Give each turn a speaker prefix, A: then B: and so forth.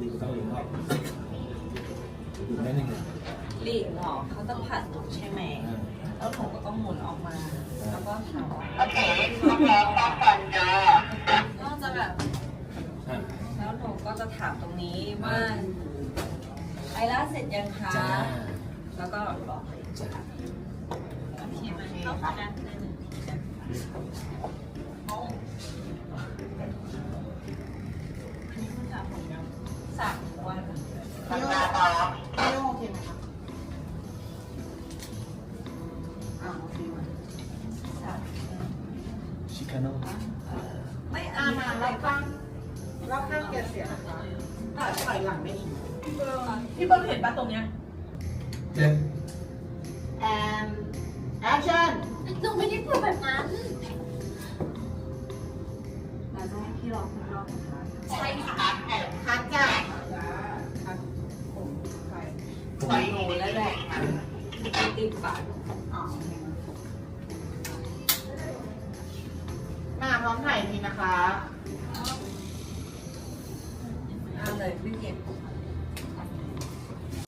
A: รีบต้องหลีกรอบอยู่ได้หนึ่งเลย
B: หลีกเหรอเขาจะผัดหนูใช่ไหม
A: อ่า
B: แล้วหนูก็ต้องหมุนออกมา แล้วก็ถามว่า
C: โอเคพร้อมแล้วก็ฟันจ้า
B: ก็จะแบบ
A: อ่า
B: แล้วหนูก็จะถามตรงนี้ว่าไอล่าเสร็จยังคะ
A: จ้า
B: แล้วก็บอกเลย
A: จ้า
B: โอเคไหมเข้ากันได้เลย สามวัน
C: ฟันมาต่อ
D: ไม่โอเคไหมคะอ่าโอเคไหม
B: สาม
A: ชิคาโน่
B: ไม่
D: อ่า
B: นอะไร
D: บ้าข้างงรอบข้างเกียร์เสียนะคะถ่ายถอยหลังได้อีก
E: พี่เบิ้ลเห็นปะตรงเนี้ย
A: เจ็ด
D: and action
B: หนูไม่ได้พูดแบบนั้นเราจะให้พี่ลองทดลองนะคะ
C: ใช่
B: ปล่อยหนูแล้วแหละติดปาก
D: มาพร้อมถ่ายทีนะคะ
B: เอาเลยไม่เก็บ